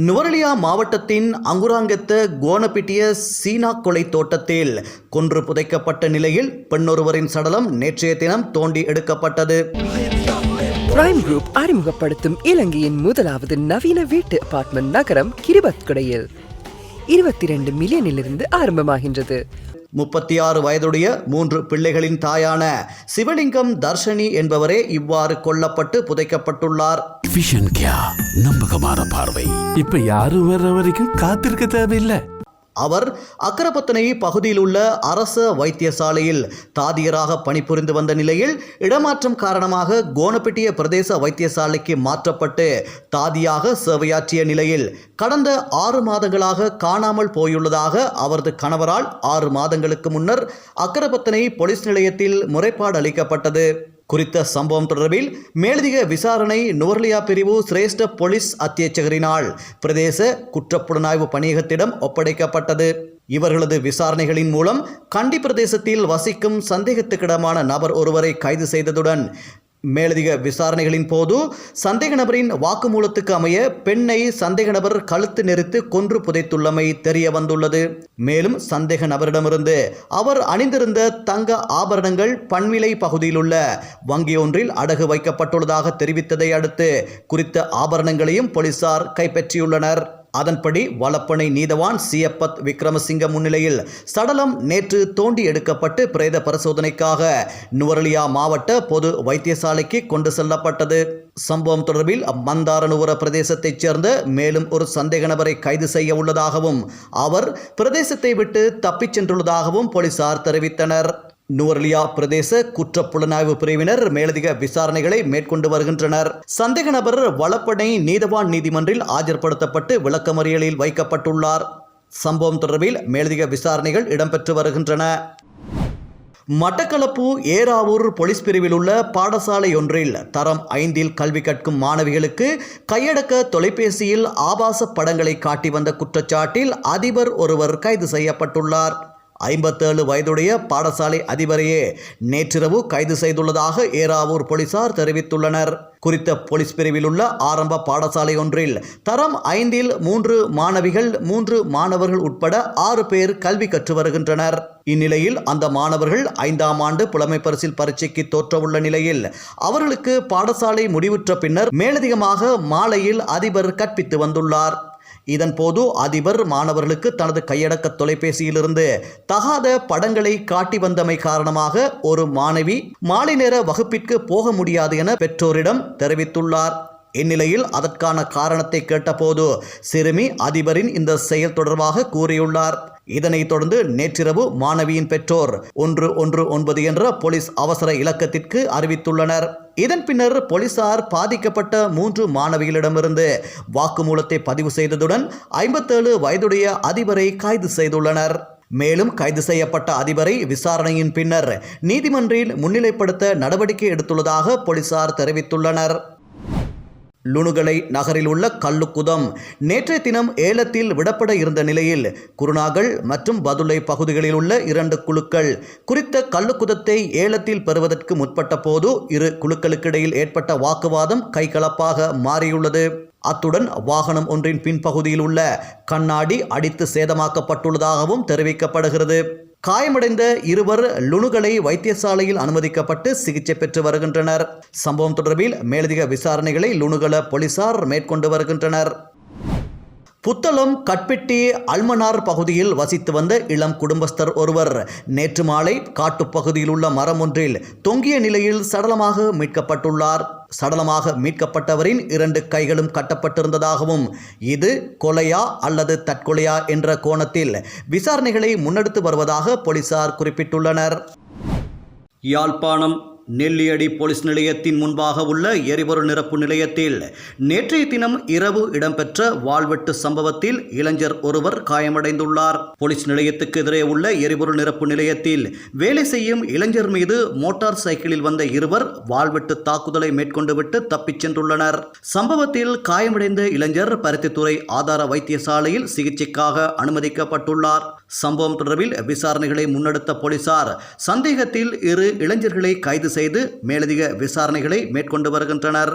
நுவரலியா மாவட்டத்தின் அங்குராங்கத்த கோனப்பிட்டிய சீனா கொலை தோட்டத்தில் கொன்று புதைக்கப்பட்ட நிலையில் பெண்ணொருவரின் சடலம் நேற்றைய தினம் தோண்டி எடுக்கப்பட்டது. பிரைம் குரூப் அறிமுகப்படுத்தும் இலங்கையின் முதலாவது நவீன வீட்டு அபார்ட்மெண்ட் நகரம் கிரிபத்குடையில். இருபத்தி ரெண்டு மில்லியனிலிருந்து ஆரம்பமாகின்றது. முப்பத்தி ஆறு வயதுடைய மூன்று பிள்ளைகளின் தாயான சிவலிங்கம் தர்ஷனி என்பவரே இவ்வாறு கொல்லப்பட்டு புதைக்கப்பட்டுள்ளார். விஷன் கியா நம்பகமான பார்வை. இப்ப யாரும் வர்ற வரைக்கும் காத்திருக்க தேவையில்லை. அவர் அக்கரப்பத்தனை பகுதியில் உள்ள அரச வைத்தியசாலையில் தாதியராக பணிபுரிந்து வந்த நிலையில் இடமாற்றம் காரணமாக கோணப்பட்டிய பிரதேச வைத்தியசாலைக்கு மாற்றப்பட்டு தாதியாக சேவையாற்றிய நிலையில் கடந்த ஆறு மாதங்களாக காணாமல் போயுள்ளதாக அவரது கணவரால் ஆறு மாதங்களுக்கு முன்னர் அக்கரப்பத்தனை போலீஸ் நிலையத்தில் முறைப்பாடு அளிக்கப்பட்டது. குறித்த சம்பவம் தொடர்பில் மேலதிக விசாரணை நுவர்லியா பிரிவு சிரேஷ்ட போலீஸ் அத்தியட்சகரினால் பிரதேச குற்றப்புலனாய்வு பணியகத்திடம் ஒப்படைக்கப்பட்டது. இவர்களது விசாரணைகளின் மூலம் கண்டி பிரதேசத்தில் வசிக்கும் சந்தேகத்துக்கிடமான நபர் ஒருவரை கைது செய்ததுடன் மேலதிக விசாரணைகளின் போது சந்தேக நபரின் வாக்குமூலத்துக்கு அமைய பெண்ணை சந்தேக நபர் கழுத்து நெரித்து கொன்று புதைத்துள்ளமை தெரிய வந்துள்ளது. மேலும் சந்தேக நபரிடமிருந்து அவர் அணிந்திருந்த தங்க ஆபரணங்கள் பன்விலை பகுதியில் உள்ள வங்கி ஒன்றில் அடகு வைக்கப்பட்டுள்ளதாக தெரிவித்ததை அடுத்து குறித்த ஆபரணங்களையும் போலீசார் கைப்பற்றியுள்ளனர். அதன்படி வலப்பனை நீதவான் சியப்பத் விக்ரமசிங்க முன்னிலையில் சடலம் நேற்று தோண்டி எடுக்கப்பட்டு பிரேத பரிசோதனைக்காக நுவரலியா மாவட்ட பொது வைத்தியசாலைக்கு கொண்டு செல்லப்பட்டது. சம்பவம் தொடர்பில் மந்தாரனுவர பிரதேசத்தைச் சேர்ந்த மேலும் ஒரு சந்தேக நபரை கைது செய்ய உள்ளதாகவும் அவர் பிரதேசத்தை விட்டு தப்பிச் சென்றுள்ளதாகவும் போலீசார் தெரிவித்தனர். நுவர்லியா பிரதேச குற்றப்புலனாய்வு பிரிவினர் மேலதிக விசாரணைகளை மேற்கொண்டு வருகின்றனர். சந்தேக நபர் வளப்படை நீதவான் நீதிமன்றில் ஆஜர்படுத்தப்பட்டு விளக்கமறியலில் வைக்கப்பட்டுள்ளார். சம்பவம் தொடர்பில் மேலதிக விசாரணைகள் இடம்பெற்று வருகின்றன. மட்டக்களப்பு ஏராவூர் போலீஸ் பிரிவில் உள்ள பாடசாலை ஒன்றில் தரம் ஐந்தில் கல்வி கற்கும் மாணவிகளுக்கு கையடக்க தொலைபேசியில் ஆபாச படங்களை காட்டி வந்த குற்றச்சாட்டில் அதிபர் ஒருவர் கைது செய்யப்பட்டுள்ளார். ஐம்பத்தேழு வயதுடைய பாடசாலை அதிபரையே நேற்றிரவு கைது செய்துள்ளதாக ஏராவூர் போலீசார் தெரிவித்துள்ளனர். குறித்த போலீஸ் பிரிவில் உள்ள ஆரம்ப பாடசாலை ஒன்றில் தரம் ஐந்தில் மூன்று மாணவிகள் மூன்று மாணவர்கள் உட்பட ஆறு பேர் கல்வி கற்று வருகின்றனர். இந்நிலையில் அந்த மாணவர்கள் ஐந்தாம் ஆண்டு புலமை பரிசில் பரீட்சைக்கு தோற்றவுள்ள நிலையில் அவர்களுக்கு பாடசாலை முடிவுற்ற பின்னர் மேலதிகமாக மாலையில் அதிபர் கற்பித்து வந்துள்ளார். இதன்போது அதிபர் மாணவர்களுக்கு தனது கையடக்க தொலைபேசியிலிருந்து தகாத படங்களை காட்டி வந்தமை காரணமாக ஒரு மாணவி மாலை நேர வகுப்பிற்கு போக முடியாது என பெற்றோரிடம் தெரிவித்துள்ளார். இந்நிலையில் அதற்கான காரணத்தை கேட்டபோது சிறுமி அதிபரின் இந்த செயல் தொடர்பாக கூறியுள்ளார். இதனைத் தொடர்ந்து நேற்றிரவு மாணவியின் பெற்றோர் ஒன்று ஒன்று ஒன்பது என்ற போலீஸ் அவசர இலக்கத்திற்கு அறிவித்துள்ளனர். இதன் பின்னர் போலீசார் பாதிக்கப்பட்ட மூன்று மாணவிகளிடமிருந்து வாக்குமூலத்தை பதிவு செய்ததுடன் ஐம்பத்தேழு வயதுடைய அதிபரை கைது செய்துள்ளனர். மேலும் கைது செய்யப்பட்ட அதிபரை விசாரணையின் பின்னர் நீதிமன்றில் முன்னிலைப்படுத்த நடவடிக்கை எடுத்துள்ளதாக போலீசார் தெரிவித்துள்ளனர். லுணுகலை நகரில் உள்ள கல்லுக்குதம். நேற்றைய தினம் ஏலத்தில் விடப்பட இருந்த நிலையில் குருநாகல் மற்றும் பதுளை பகுதிகளில் உள்ள இரண்டு குழுக்கள் குறித்த கல்லுக்குதத்தை ஏலத்தில் பெறுவதற்கு முற்பட்ட போது இரு குழுக்களுக்கிடையில் ஏற்பட்ட வாக்குவாதம் கைகலப்பாக மாறியுள்ளது. அத்துடன் வாகனம் ஒன்றின் பின்பகுதியில் உள்ள கண்ணாடி அடித்து சேதமாக்கப்பட்டுள்ளதாகவும் தெரிவிக்கப்படுகிறது. காயமடைந்த இருவர் லுணுகளை வைத்தியசாலையில் அனுமதிக்கப்பட்டு சிகிச்சை பெற்று வருகின்றனர். சம்பவம் தொடர்பில் மேலதிக விசாரணைகளை லுணுகல போலீசார் மேற்கொண்டு வருகின்றனர். புத்தளம் கட்பெட்டி அல்மனார் பகுதியில் வசித்து வந்த இளம் குடும்பஸ்தர் ஒருவர் நேற்று மாலை காட்டுப்பகுதியில் உள்ள மரம் ஒன்றில் தொங்கிய நிலையில் சடலமாக மீட்கப்பட்டுள்ளார். சடலமாக மீட்கப்பட்டவரின் இரண்டு கைகளும் கட்டப்பட்டிருந்ததாகவும் இது கொலையா அல்லது தற்கொலையா என்ற கோணத்தில் விசாரணைகளை முன்னெடுத்து வருவதாக போலீசார் குறிப்பிட்டுள்ளனர். யாழ்ப்பாணம் நெல்லியடி போலீஸ் நிலையத்தின் முன்பாக உள்ள எரிபொருள் நிரப்பு நிலையத்தில் நேற்றைய தினம் இரவு இடம்பெற்ற வாழ்வெட்டு சம்பவத்தில் இளைஞர் ஒருவர் காயமடைந்துள்ளார். போலீஸ் நிலையத்துக்கு எதிரே உள்ள எரிபொருள் நிரப்பு நிலையத்தில் வேலை செய்யும் இளைஞர் மீது மோட்டார் சைக்கிளில் வந்த இருவர் வாழ்வெட்டு தாக்குதலை மேற்கொண்டுவிட்டு தப்பிச் சென்றுள்ளனர். சம்பவத்தில் காயமடைந்த இளைஞர் பருத்தித்துறை ஆதார வைத்தியசாலையில் சிகிச்சைக்காக அனுமதிக்கப்பட்டுள்ளார். சம்பவம் தொடர்பில் விசாரணைகளை முன்னெடுத்த போலீசார் சந்தேகத்தில் இரு இளைஞர்களை கைது செய்து மேலதிக விசாரணைகளை மேற்கொண்டு வருகின்றனர்.